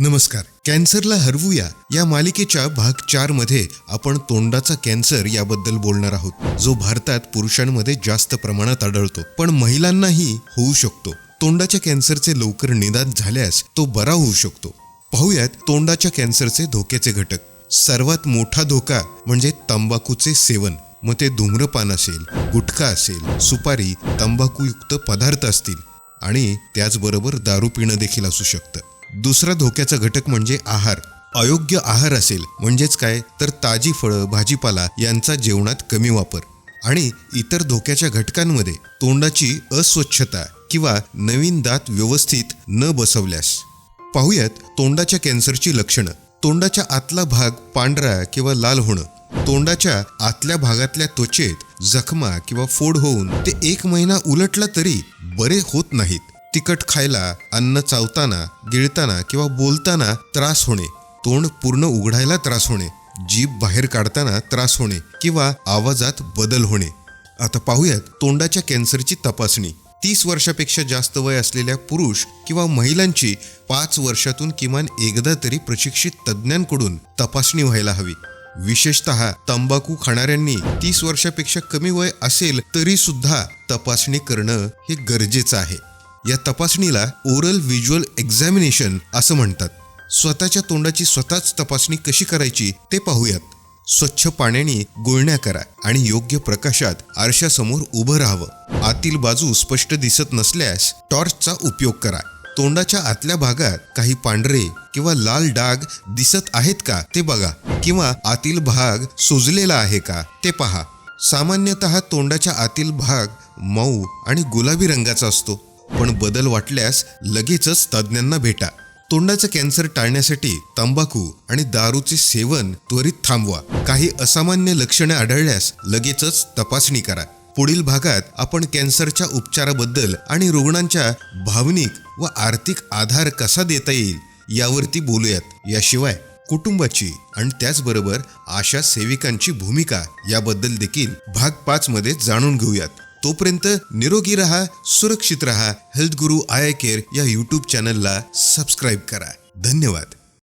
नमस्कार. कॅन्सरला हरवूया. या मालिकेच्या भाग चारमध्ये आपण तोंडाचा कॅन्सर याबद्दल बोलणार आहोत जो भारतात पुरुषांमध्ये जास्त प्रमाणात आढळतो. पण महिलांनाही होऊ शकतो. तोंडाच्या कॅन्सरचे लवकर निदान झाल्यास तो बरा होऊ शकतो. पाहूयात तोंडाच्या कॅन्सरचे धोक्याचे घटक. सर्वात मोठा धोका म्हणजे तंबाखूचे सेवन. मग ते धूम्रपान असेल गुटखा असेल सुपारी तंबाखूयुक्त पदार्थ असतील. आणि त्याचबरोबर दारू पिणं देखील असू शकतं. दुसरा धोक्याचा घटक म्हणजे आहार. अयोग्य आहार असेल म्हणजेच काय? तर ताजी फळं भाजीपाला यांचा जेवणात कमी वापर. आणि इतर धोक्याच्या घटकांमध्ये तोंडाची अस्वच्छता किंवा नवीन दात व्यवस्थित न बसवल्यास. पाहूयात तोंडाच्या कॅन्सरची लक्षणं. तोंडाच्या आतला भाग पांढरा किंवा लाल होणं. तोंडाच्या आतल्या भागातल्या त्वचेत जखमा किंवा फोड होऊन ते एक महिना उलटला तरी बरे होत नाहीत. तिखट खायला अन्न चावताना गिळताना किंवा बोलताना त्रास होणे. तोंड पूर्ण उघडायला त्रास होणे. जीभ बाहेर काढताना त्रास होणे किंवा आवाजात बदल होणे. आता पाहूयात तोंडाच्या कॅन्सरची तपासणी. तीस वर्षापेक्षा जास्त वय असलेल्या पुरुष किंवा महिलांची पाच वर्षातून किमान एकदा तरी प्रशिक्षित तज्ज्ञांकडून तपासणी व्हायला हवी. विशेषतः तंबाखू खाणाऱ्यांनी तीस वर्षापेक्षा कमी वय असेल तरी सुद्धा तपासणी करणं हे गरजेचं आहे. या तपासणीला ओरल व्हिज्युअल एक्झामिनेशन असं म्हणतात. स्वतःच्या तोंडाची स्वतःच तपासणी कशी करायची ते पाहूयात. स्वच्छ पाण्याने गुळण्या करा आणि योग्य प्रकाशात आरशासमोर उभं राहावं. आतील बाजू स्पष्ट दिसत नसल्यास टॉर्चचा उपयोग करा. तोंडाच्या आतल्या भागात काही पांढरे किंवा लाल डाग दिसत आहेत का ते बघा किंवा आतील भाग सुजलेला आहे का ते पहा. सामान्यतः तोंडाच्या आतील भाग मऊ आणि गुलाबी रंगाचा असतो. पण बदल वाटल्यास लगेचच तज्ज्ञांना भेटा. तोंडाचं कॅन्सर टाळण्यासाठी तंबाखू आणि दारूचे सेवन त्वरित थांबवा. काही असामान्य लक्षणे आढळल्यास लगेचच तपासणी करा. पुढील भागात आपण कॅन्सरच्या उपचाराबद्दल आणि रुग्णांच्या भावनिक व आर्थिक आधार कसा देता येईल यावरती बोलूयात. याशिवाय कुटुंबाची आणि त्याचबरोबर आशा सेविकांची भूमिका याबद्दल देखील भाग पाच मध्ये जाणून घेऊयात. तोपर्यंत निरोगी रहा सुरक्षित रहा. हेल्थ गुरु आय केअर या यूट्यूब चॅनलला सबस्क्राईब करा. धन्यवाद.